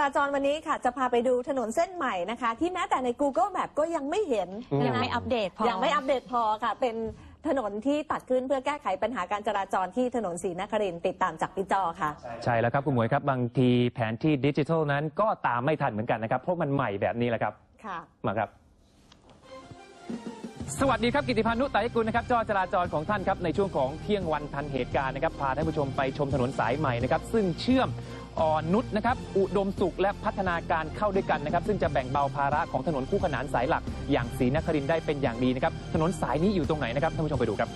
ราจรวันนี้ค่ะจะพาไปดูถนนเส้นใหม่นะคะ ที่แม้แต่ใน Google Map ก็ยังไม่เห็นอืมนะคะยังไม่อัปเดตพอ ยังไม่อัปเดตพอค่ะ เป็นถนนที่ตัดขึ้นเพื่อแก้ไขปัญหาการจราจรที่ถนนศรีนครินทร์ติดตามจากพี่จอค่ะ ใช่แล้วครับคุณหมวยครับ บางทีแผนที่ดิจิทัลนั้นก็ตามไม่ทันเหมือนกันนะครับ เพราะมันใหม่แบบนี้แหละครับค่ะ มาครับ สวัสดีครับกิติพันธ์นุตไตรกุลนะครับจอจราจรของท่านครับในช่วงของเที่ยงวันทันเหตุการณ์นะครับพาท่านผู้ชมไปชมถนนสายใหม่นะครับซึ่งเชื่อมอ่อนนุชนะครับอุดมสุขและพัฒนาการเข้าด้วยกันนะครับซึ่งจะแบ่งเบาภาระของถนนคู่ขนานสายหลัก อย่างศรีนครินทร์ได้เป็นอย่างดีนะครับถนนสายนี้อยู่ตรงไหนนะครับท่านผู้ชมไปดูครับ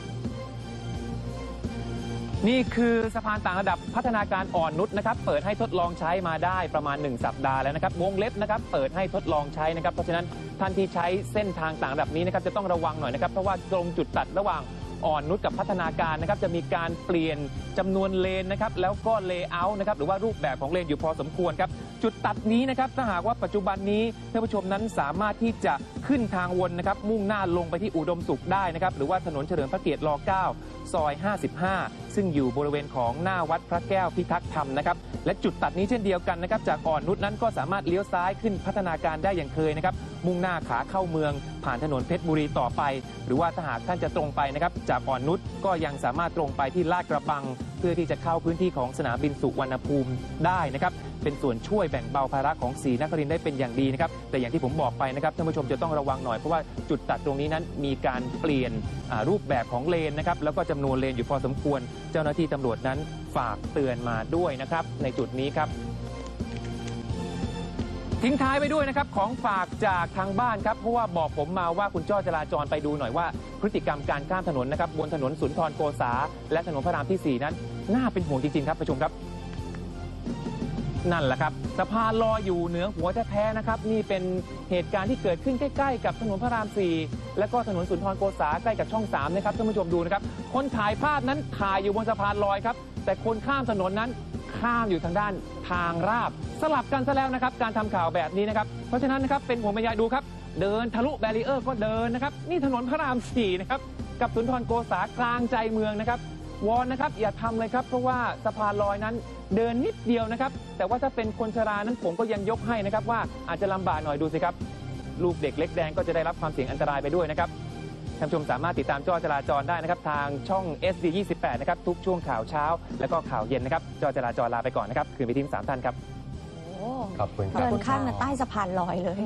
นี่คือสะพานต่างระดับพัฒนาการอ่อนนุชนะครับ เปิดให้ทดลองใช้มาได้ประมาณ 1 สัปดาห์แล้วนะครับวงเล็บนะครับ เปิดให้ทดลองใช้นะครับ เพราะฉะนั้นท่านที่ใช้เส้นทางต่างระดับนี้นะครับจะต้องระวังหน่อยนะครับ เพราะว่าตรงจุดตัดระหว่างอ่อนนุชกับพัฒนาการนะครับจะมีการเปลี่ยนจำนวนเลนนะครับแล้วก็เลเยอร์นะครับหรือว่ารูปแบบของเลนอยู่พอสมควรครับ จุดตัดนี้นะครับถ้าหากว่าปัจจุบันนี้ท่านผู้ชมนั้นสามารถที่จะขึ้นทางวนนะครับมุ่งหน้าลงไปที่อุดมสุขได้นะครับหรือว่าถนนเฉลิมพระเกียรติร9ซอย 55 ซึ่งอยู่บริเวณของหน้าวัดพระแก้วพิทักษ์ธรรมนะครับและจุดตัดนี้เช่นเดียวกันนะครับจากอ่อนนุชนั้นก็สามารถเลี้ยวซ้ายขึ้นพัฒนาการได้อย่างเคยนะครับมุ่งหน้าขาเข้าเมือง ผ่านถนนเพชรบุรีต่อไป หรือว่าถ้าหากท่านจะตรงไปนะครับจากอ่อนนุชก็ยังสามารถตรงไปที่ลาดกระบัง เพื่อที่จะเข้าพื้นที่ของสนามบินสุวรรณภูมิได้นะครับเป็นส่วนช่วยแบ่งเบาภาระของศรีนครินได้เป็นอย่างดีนะครับแต่อย่างที่ผมบอกไปนะครับท่านผู้ชมจะต้องระวังหน่อยเพราะว่าจุดตัดตรงนี้นั้นมีการเปลี่ยนรูปแบบของเลนนะครับแล้วก็จำนวนเลนอยู่พอสมควร เจ้าหน้าที่ตำรวจนั้นฝากเตือนมาด้วยนะครับในจุดนี้ครับ ทิ้งท้ายไปด้วยนะครับของฝากจากทางบ้านครับเพราะว่าบอกผมมาว่าคุณจ้อจราจรไปดูหน่อยว่า พฤติกรรมการข้ามถนนนะครับบนถนนสุนทรโกษา และถนนพระรามที่ 4 นั้น น่าเป็นห่วงจริง ๆ ครับประชุมครับ นั่นแหละครับสะพานลอยอยู่เหนือหัวแท้ๆนะครับนี่เป็นเหตุการณ์ที่เกิดขึ้นใกล้ ๆ กับถนนพระราม 4 และก็ถนนสุนทรโกษาใกล้กับช่อง3นะครับท่านผู้ชมดูนะครับคนถ่ายภาพนั้นถ่ายอยู่บนสะพานลอยครับแต่คนข้ามถนนนั้น ข้ามอยู่ทางด้านทางราบ สลับกันซะแล้วนะครับ การทำข่าวแบบนี้นะครับ เพราะฉะนั้นนะครับเป็นห่วงเป็นใยดูครับ เดินทะลุแบรีเออร์ก็เดินนะครับ นี่ถนนพระราม4นะครับ กับสุนทรโกษากลางใจเมืองนะครับวอนนะครับอย่าทำเลยครับ เพราะว่าสะพานลอยนั้นเดินนิดเดียวนะครับ แต่ว่าถ้าเป็นคนชรานั้นผมก็ยังยกให้นะครับ ว่าอาจจะลำบากหน่อยดูสิครับ ลูกเด็กเล็กแดงก็จะได้รับความเสี่ยงอันตรายไปด้วยนะครับ ท่านผู้ชมสามารถติดตามจอจราจรได้นะครับทางช่อง SD 28นะครับทุกช่วงข่าวเช้า แล้วก็ข่าวเย็นนะครับจอจราจรลาไปก่อนนะครับคืนไปทีมสามท่านครับโอ้ขอบคุณครับเดินข้ามมาใต้สะพานลอยเลย